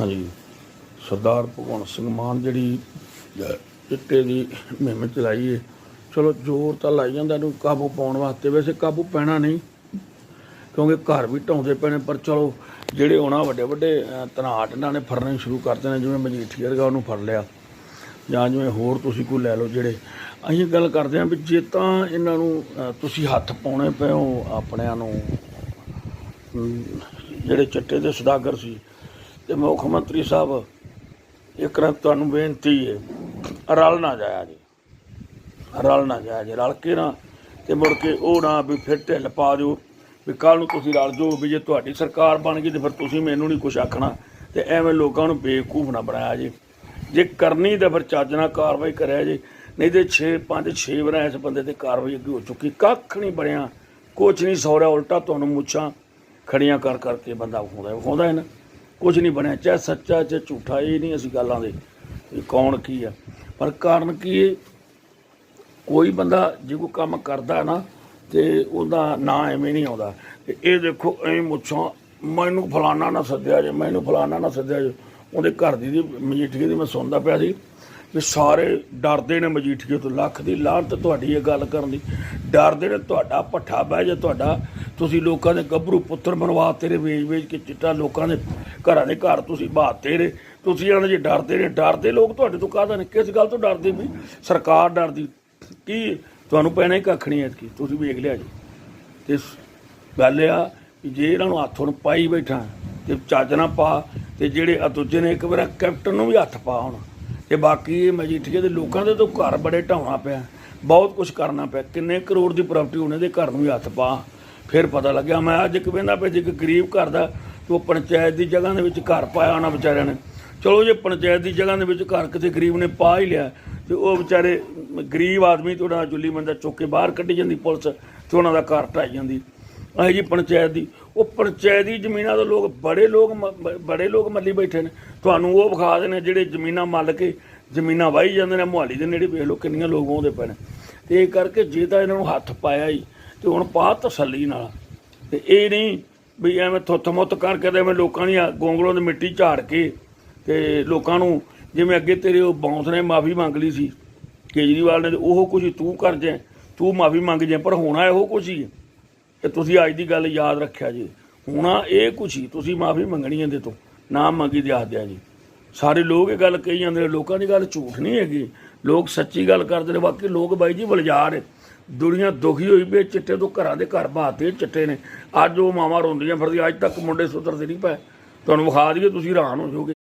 ਹਾਂਜੀ। ਸਰਦਾਰ ਭਗਵੰਤ ਸਿੰਘ ਮਾਨ ਜਿਹੜੀ ਚਿੱਟੇ ਦੀ ਮੁਹਿੰਮ ਚਲਾਈ ਹੈ ਚਲੋ ਜ਼ੋਰ ਤਾਂ ਲਾਈ ਜਾਂਦਾ ਇਹਨੂੰ ਕਾਬੂ ਪਾਉਣ ਵਾਸਤੇ ਵੈਸੇ ਕਾਬੂ ਪੈਣਾ ਨਹੀਂ ਕਿਉਂਕਿ ਘਰ ਵੀ ਢਾਉਂਦੇ ਪੈਣੇ ਪਰ ਚਲੋ ਜਿਹੜੇ ਉਹਨਾਂ ਵੱਡੇ ਵੱਡੇ ਅਹ, ਤਨਾਟ ਇਹਨਾਂ ਨੇ ਫੜਨੇ ਸ਼ੁਰੂ ਕਰਦੇ ਨੇ ਜਿਵੇਂ ਮਜੀਠੀਆ ਵਰਗਾ ਉਹਨੂੰ ਫੜ ਲਿਆ ਜਾਂ ਜਿਵੇਂ ਹੋਰ ਤੁਸੀਂ ਕੋਈ ਲੈ ਲਓ ਜਿਹੜੇ ਅਸੀਂ ਗੱਲ ਕਰਦੇ ਹਾਂ ਵੀ ਜੇ ਤਾਂ ਇਹਨਾਂ ਨੂੰ ਤੁਸੀਂ ਹੱਥ ਪਾਉਣੇ ਪਏ ਹੋ ਆਪਣਿਆਂ ਨੂੰ ਜਿਹੜੇ ਚਿੱਟੇ ਦੇ ਸੁਦਾਗਰ ਸੀ ਤੇ ਮੁੱਖ ਮੰਤਰੀ ਸਾਹਿਬ, ਇੱਕ ਰ ਤੁਹਾਨੂੰ ਬੇਨਤੀ ਹੈ, ਰਲ ਨਾ ਜਾਇਆ ਜੀ। ਰਲ ਨਾ ਜਾਇਆ ਜੀ, ਰਲ ਕੇ ਨਾ, ਤੇ ਮੁੜ ਕੇ ਉਹ ਨਾ ਵੀ ਫਿਰ ਢਿੱਲ ਪਾ ਦਿਓ ਵੀ ਕੱਲ ਨੂੰ ਤੁਸੀਂ ਰਲ ਜਾਓ ਵੀ ਜੇ ਤੁਹਾਡੀ ਸਰਕਾਰ ਬਣ ਗਈ ਤੇ ਫਿਰ ਤੁਸੀਂ ਮੈਨੂੰ ਨਹੀਂ ਕੁਝ ਆਖਣਾ ਤੇ ਐਵੇਂ ਲੋਕਾਂ ਨੂੰ ਬੇਵਕੂਫ ਨਾ ਬਣਾਇਆ ਜੀ। ਜੇ ਕਰਨੀ ਤਾਂ ਫਿਰ ਚੱਜ ਨਾਲ ਕਾਰਵਾਈ ਕਰਿਆ ਜੀ, ਨਹੀਂ ਤੇ 6 5 6 ਵਾਰ ਇਸ ਬੰਦੇ ਤੇ ਕਾਰਵਾਈ ਅੱਗੇ ਹੋ ਚੁੱਕੀ। ਕੱਖ ਨਹੀਂ ਬਣਿਆ ਕੁਝ ਨਹੀਂ ਸੌਰਿਆ ਉਲਟਾ ਤੁਹਾਨੂੰ ਮੁੱਛਾਂ ਖੜੀਆਂ ਕਰ ਕਰਕੇ ਬੰਦਾ ਵਿਖਾਉਂਦਾ ਵਿਖਾਉਂਦਾ ਹੈ ਨਾ। ਕੁਝ ਨਹੀਂ ਬਣਿਆ, ਚਾਹੇ ਸੱਚਾ, ਚਾਹੇ ਝੂਠਾ, ਇਹ ਨਹੀਂ ਅਸੀਂ ਗੱਲਾਂ ਦੇ ਵੀ ਕੌਣ ਕੀ ਆ। ਪਰ ਕਾਰਨ ਕੀ ਹੈ ਕੋਈ ਬੰਦਾ ਜੇ ਕੋਈ ਕੰਮ ਕਰਦਾ ਨਾ, ਤੇ ਉਹਦਾ ਨਾਂ ਐਵੇਂ ਨਹੀਂ ਆਉਂਦਾ। ਤੇ ਇਹ ਦੇਖੋ, ਐ ਮੁੱਛਾਂ ਮੈਨੂੰ ਫਲਾਣਾ ਨਾ ਸੱਦਿਆ ਜੇ, ਮੈਨੂੰ ਫਲਾਣਾ ਨਾ ਸੱਦਿਆ ਜੇ, ਉਹਦੇ ਘਰ ਦੀ ਦੀ ਮਜੀਠੀਏ ਦੀ ਮੈਂ ਸੁਣਦਾ ਪਿਆ ਸੀ ਵੀ ਸਾਰੇ ਡਰਦੇ ਨੇ ਮਜੀਠੀਏ ਤੋਂ, ਲੱਖ ਦੀ ਲਾਹਨਤ ਤੁਹਾਡੀ ਇਹ ਗੱਲ ਕਰਨ ਦੀ। ਡਰਦੇ ਨੇ ਤੁਹਾਡਾ ਪੱਠਾ ਬਹਿ ਜਾ, ਤੁਹਾਡਾ ਤੁਸੀਂ ਲੋਕਾਂ ਦੇ ਗੱਭਰੂ ਪੁੱਤਰ ਬਣਵਾ ਤੇਰੇ, ਵੇਚ ਵੇਚ ਕੇ ਚਿੱਟਾ ਲੋਕਾਂ ਦੇ ਘਰਾਂ ਦੇ ਘਰ ਤੁਸੀਂ ਬਹਾਤੇ ਰਹੇ ਤੁਸੀਂ ਇਹਨਾਂ ਦੇ ਡਰਦੇ ਨੇ। ਡਰਦੇ ਲੋਕ ਤੁਹਾਡੇ ਤੋਂ ਕਾਹਦਾ ਨੇ? ਕਿਸ ਗੱਲ ਤੋਂ ਡਰਦੇ ਵੀ? ਸਰਕਾਰ ਡਰਦੀ। ਕੀ ਤੁਹਾਨੂੰ ਪੈਣਾ ਹੀ ਕੱਖ ਨਹੀਂ ਐਤਕੀ? ਤੁਸੀਂ ਵੇਖ ਲਿਆ ਜੀ। ਤੇ ਗੱਲ ਆ ਵੀ ਜੇ ਇਹਨਾਂ ਨੂੰ ਹੱਥ ਹੁਣ ਪਾਈ ਬੈਠਾ ਤੇ ਚੱਜ ਨਾ ਪਾ, ਤੇ ਜਿਹੜੇ ਆ ਦੂਜੇ ਨੇ ਇੱਕ ਵਾਰ ਕੈਪਟਨ ਨੂੰ ਵੀ ਹੱਥ ਪਾ ਹੁਣ। ਤੇ ਬਾਕੀ ਇਹ ਮਜੀਠੀਏ ਦੇ ਲੋਕਾਂ ਦੇ ਤੋਂ ਘਰ ਬੜੇ ਢਾਉਣਾ ਪਿਆ। ਬਹੁਤ ਕੁਝ ਕਰਨਾ ਪਿਆ। ਕਿੰਨੇ ਕਰੋੜ ਦੀ ਪ੍ਰਾਪਰਟੀ ਉਹਨੇ ਦੇ ਘਰ ਨੂੰ ਵੀ ਹੱਥ ਪਾ। ਫਿਰ ਪਤਾ ਲੱਗਿਆ, ਮੈਂ ਅੱਜ ਇੱਕ ਵੇਂਦਾ ਪਿਆ ਸੀ, ਇੱਕ ਗਰੀਬ ਘਰ ਦਾ, ਤੇ ਉਹ ਪੰਚਾਇਤ ਦੀ ਜਗ੍ਹਾ ਦੇ ਵਿੱਚ ਘਰ ਪਾਇਆ ਉਹਨਾਂ ਵਿਚਾਰਿਆਂ ਨੇ। ਚਲੋ ਜੇ ਪੰਚਾਇਤ ਦੀ ਜਗ੍ਹਾ ਦੇ ਵਿੱਚ ਘਰ ਕਿਤੇ ਗਰੀਬ ਨੇ ਪਾ ਹੀ ਲਿਆ, ਤੇ ਉਹ ਵਿਚਾਰੇ ਗਰੀਬ ਆਦਮੀ ਤੋਂ ਉਹਨਾਂ ਜੁੱਲੀ ਬੰਦਾ ਚੁੱਕ ਕੇ ਬਾਹਰ ਕੱਢੀ ਜਾਂਦੀ ਪੁਲਿਸ, ਤੇ ਉਹਨਾਂ ਦਾ ਘਰ ਢਾਈ ਜਾਂਦੀ। ਆਹ ਜੀ ਪੰਚਾਇਤ ਦੀ, ਉਹ ਪੰਚਾਇਤ ਦੀ ਜ਼ਮੀਨਾਂ ਤੋਂ ਲੋਕ ਬੜੇ ਲੋਕ ਮ- ਬੜੇ ਲੋਕ ਮੱਲੀ ਬੈਠੇ ਨੇ। ਤੁਹਾਨੂੰ ਉਹ ਵਿਖਾ ਦੇਣੇ ਜਿਹੜੇ ਜ਼ਮੀਨਾਂ ਮੱਲ ਕੇ ਜ਼ਮੀਨਾਂ ਵਾਹੀ ਜਾਂਦੇ ਨੇ, ਮੁਹਾਲੀ ਦੇ ਨੇੜੇ ਵੇਖ ਲਓ ਕਿੰਨੀਆਂ ਲੋਕ ਆਉਂਦੇ ਪਏ ਨੇ। ਤੇ ਇਹ ਕਰਕੇ ਜੇ ਤਾਂ ਇਹਨਾਂ ਨੂੰ ਹੱਥ ਪਾਇਆ ਹੀ ਤੇ ਹੁਣ ਪਾ ਤਸੱਲੀ ਨਾਲ। ਤੇ ਇਹ ਨਹੀਂ ਵੀ ਐਵੇਂ ਥੁੱਥ-ਮੁੱਥ ਕਰਕੇ ਤੇ ਐਵੇਂ ਲੋਕਾਂ ਦੀਆਂ ਗੋਂਗਲੋਂ ਦੀ ਮਿੱਟੀ ਝਾੜ ਕੇ ਤੇ ਲੋਕਾਂ ਨੂੰ ਜਿਵੇਂ ਅੱਗੇ ਤੇਰੇ ਉਹ ਬੌਂਸ ਨੇ ਮਾਫੀ ਮੰਗ ਲਈ ਸੀ, ਕੇਜਰੀਵਾਲ ਨੇ ਤੇ ਉਹ ਕੁਝ ਤੂੰ ਕਰ ਜੇ ਤੂੰ ਮਾਫੀ ਮੰਗ ਜੇ ਪਰ ਹੋਣਾ ਇਹੋ ਕੁਝ ਹੀ ਹੈ। ਤੇ ਤੁਸੀਂ ਅੱਜ ਦੀ ਗੱਲ ਯਾਦ ਰੱਖਿਆ ਜੀ। ਹੋਣਾ ਇਹ ਕੁਛ ਹੀ, ਤੁਸੀਂ ਮਾਫੀ ਮੰਗਣੀ ਇਹਦੇ ਤੋਂ, ਨਾ ਮੰਗੀ ਦੇ ਆਖ ਜੀ। ਸਾਰੇ ਲੋਕ ਇਹ ਗੱਲ ਕਹੀ ਜਾਂਦੇ ਨੇ, ਲੋਕਾਂ ਦੀ ਗੱਲ ਝੂਠ ਨਹੀਂ ਹੈਗੀ। ਲੋਕ ਸੱਚੀ ਗੱਲ ਕਰਦੇ ਨੇ, ਬਾਕੀ ਲੋਕ ਬਾਈ ਜੀ ਬਲਜਾਰ ਹੈ ਦੁਨੀਆ ਦੁਖੀ ਹੋਈ ਵੀ ਚਿੱਟੇ ਤੋਂ ਘਰਾਂ ਦੇ ਘਰ ਬਾਤੇ ਚਿੱਟੇ ਨੇ। ਅੱਜ ਉਹ ਮਾਵਾਂ ਰੋਂਦੀਆਂ ਫਿਰਦੀਆਂ, ਅੱਜ ਤੱਕ ਮੁੰਡੇ ਸੁਧਰਦੇ ਨਹੀਂ ਪਏ। ਤੁਹਾਨੂੰ ਵਿਖਾ ਦਈਏ, ਤੁਸੀਂ ਹੈਰਾਨ ਹੋ ਜਾਓਗੇ।